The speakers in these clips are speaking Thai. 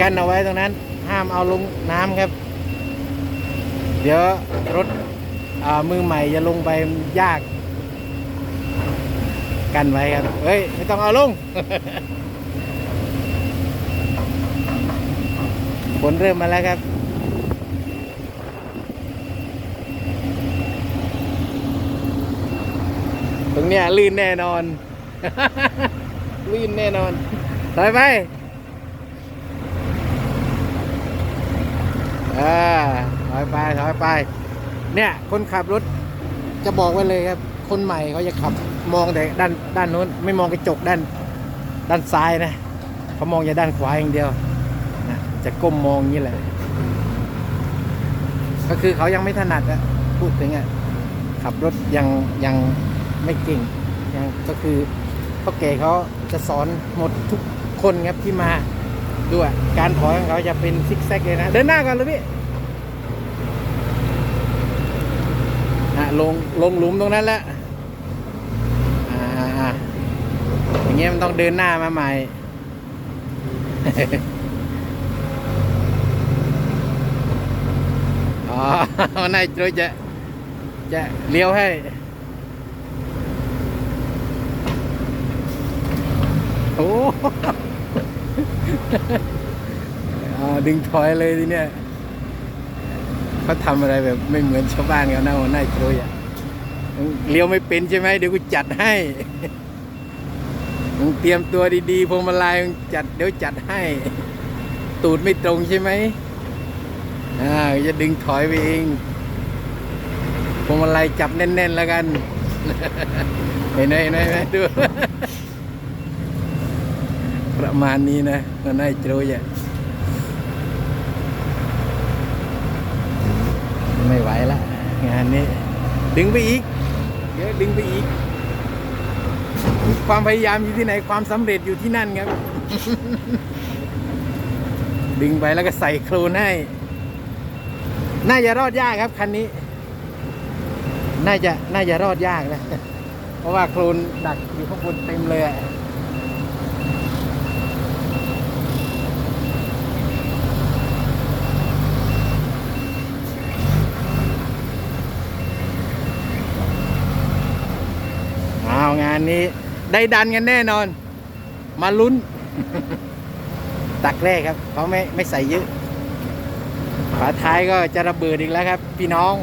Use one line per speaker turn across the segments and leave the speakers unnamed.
กันเอาไว้ตรงนั้น ห้ามเอาลงน้ำครับ เดี๋ยวรถมือใหม่จะลงไปยาก กันไว้ครับ เฮ้ย ไม่ต้องเอาลงฝนเริ่มมาแล้วครับตรงเนี้ยลื่นแน่นอน ลื่นแน่นอนถอไป อ่าถอยไปถอยไป เนี่ยคนขับรถจะบอกไว้เลยครับ คนใหม่เขาจะขับมองแต่ด้านด้านโน้น ไม่มองกระจกด้านด้านซ้ายนะเขามองแต่ด้านขวาอย่างเดียวนะจะก้มมองนี้แหละ ก็คือเขายังไม่ถนัดอะพูดถึงอะขับรถยังยังไม่เก่งยังก็คือพ่อแก่เขาจะสอนหมดทุกคนครับที่มา ด้วยการถอยของเขาจะเป็นซิกแซกเลยนะ เดินหน้าก่อนเลยพี่อะลงลงหลุมตรงนั้นแล้วอ่าอย่างเงี้ยมันต้องเดินหน้ามาใหม่อ๋อวันนายโจจะจะเลี้ยวให้โอ้ ดึงถอยเลยทีเนี้ยเขาทำอะไรแบบไม่เหมือนชาวบ้านเขานะวันนายโจอะเลี้ยวไม่เป็นใช่ไหมเดี๋ยวกูจัดให้มึงเตรียมตัวดีๆพวงมาลัยมึงจัดเดี๋ยวจัดให้ ตูดไม่ตรงใช่ไหมอ่าจะดึงถอยไปเองพวงมาลัยจับแน่นๆแล้วกันเห็นไหมเห็นไหมเห็นไหมดู ประมาณนี้นะมันน่าจะรู้อะไม่ไหวละงานนี้ ดึงไปอีก เดี๋ยวดึงไปอีก ความพยายามอยู่ที่ไหนความสำเร็จอยู่ที่นั่นครับ ดึงไปแล้วก็ใส่โครนให้ น่าจะรอดยากครับคันนี้ น่าจะน่าจะรอดยากนะ เพราะว่าโคลนดักอยู่ข้างบนเต็มเลย เอางานนี้ ได้ดันกันแน่นอน มาลุ้น ตักแรกครับเขาไม่ไม่ใส่เยอะฝาท้ายก็จะระเบิดอีกแล้วครับ พี่น้อง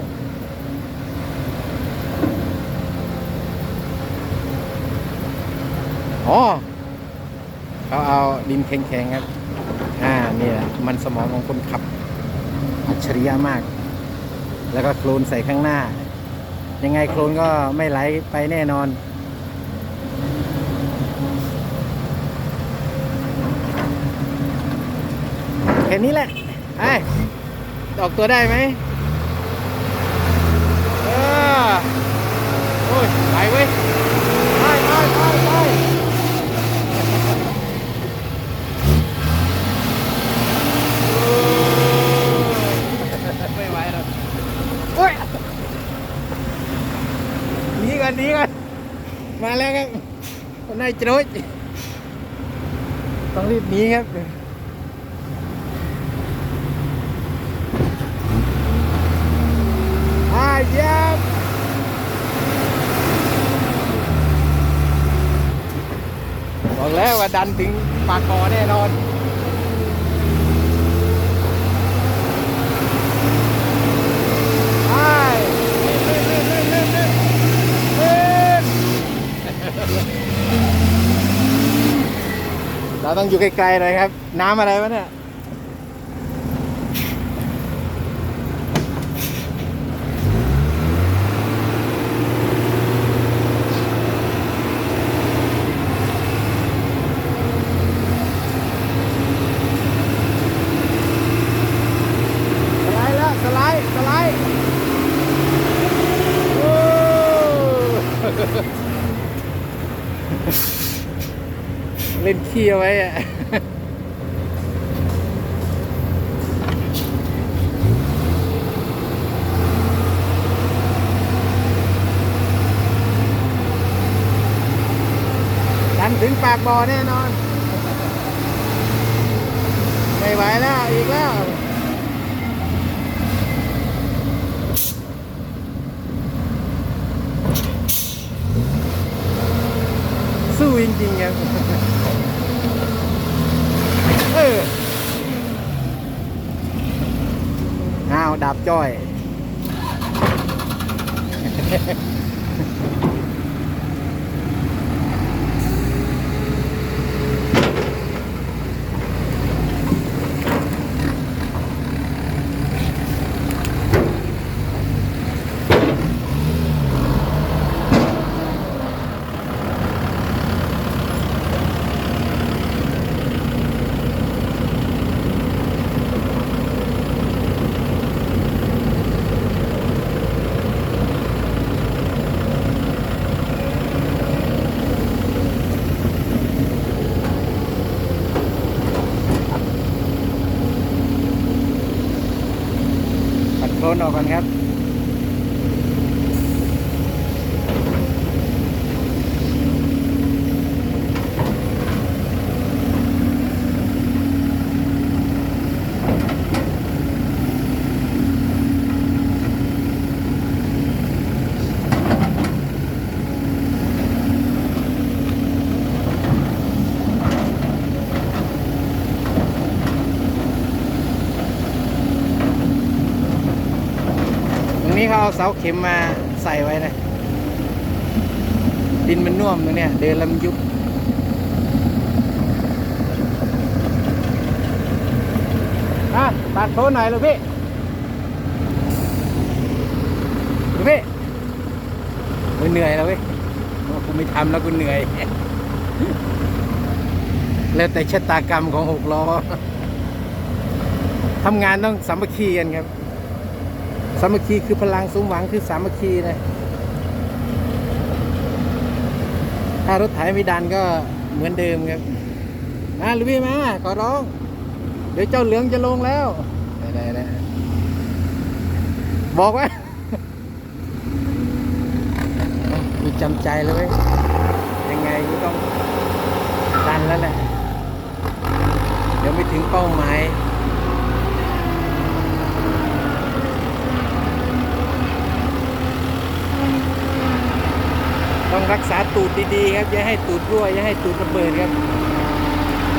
อ๋อเขาเอาดินแข็งๆครับ อ่านี่แหละมันสมองของคนขับ อัจฉริยะมาก แล้วก็โคลนใส่ข้างหน้า ยังไงโคลนก็ไม่ไหลไปแน่นอน แค่นี้แหละไอ้ออกตัวได้ไหมเออโอ้ยไปเว้ยไปไปไปไปไม่ไหวแล้วโอ้ยหนีกันหนีกันมาแล้วครับคนนายโจรต้องรีบหนีครับ อาเยี่ยมบอก แล้วว่าดันถึงปากคอแน่นอนไปเล่นเล่นเล่นเล่นเล่นเล่นเราต้องอยู่ไกลๆหน่อยครับ น้ำอะไรวะเนี่ย สไลด์แล้วสไลด์สไลด์โอ้ เล่นขี้ไว้อะดันถึงปากบ่อแน่นอน ไม่ไหวแล้ว อีกแล้ว สู้จริงๆครับ เออ อ้าวดับจ้อย โคนออกก่อนครับ นี้เขาเอาเสาเข็มมาใส่ไว้นะดินมันน่วมตรงเนี้ยเดินล้วมันยุบอะตัดโคนหน่อยลูกพี่ลูกพี่โอ้เหนื่อยแล้วเว้ยกูไม่ทำแล้วกูเหนื่อย แล้วแต่ชะตากรรมของหกล้อทำงานต้องสามัคคีกันครับ สามัคคีคือพลังสมหวังคือสามัคคีนะถ้ารถไถไม่ดันก็เหมือนเดิมครับมาลุยมาขอร้อง เดี๋ยวเจ้าเหลืองจะลงแล้วได้ได้บอกว่ากูจำใจเลยยยังไงกูต้องดันแล้วแหละเดี๋ยวไม่ถึงเป้าหมาย ต้องรักษาตูดดีๆครับอย่าให้ตูดรั่วอย่าให้ตูดระเบิดครับ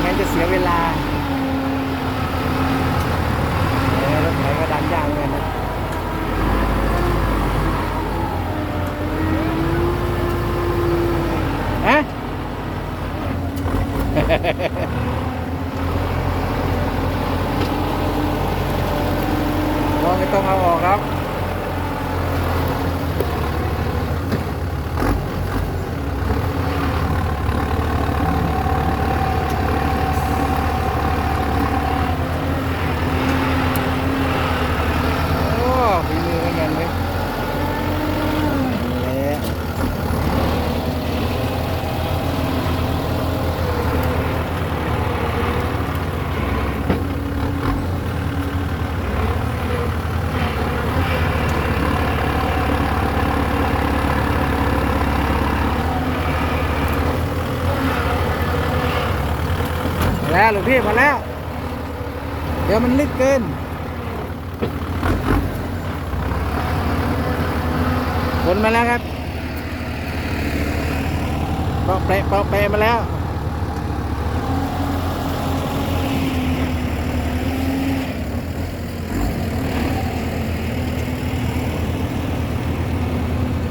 งั้นจะเสียเวลาเออรถไถก็ดันยางเลยนะฮะก็ไม่ต้องเอาออกครับ โอ้ฝีมือเหมือนกันเลยนี่แหละมา แล้วหลวงพี่มาแล้ว เดี๋ยวมันลึกเกินผลมาแล้วครับเปาะแปะเปาะแปะมาแล้ว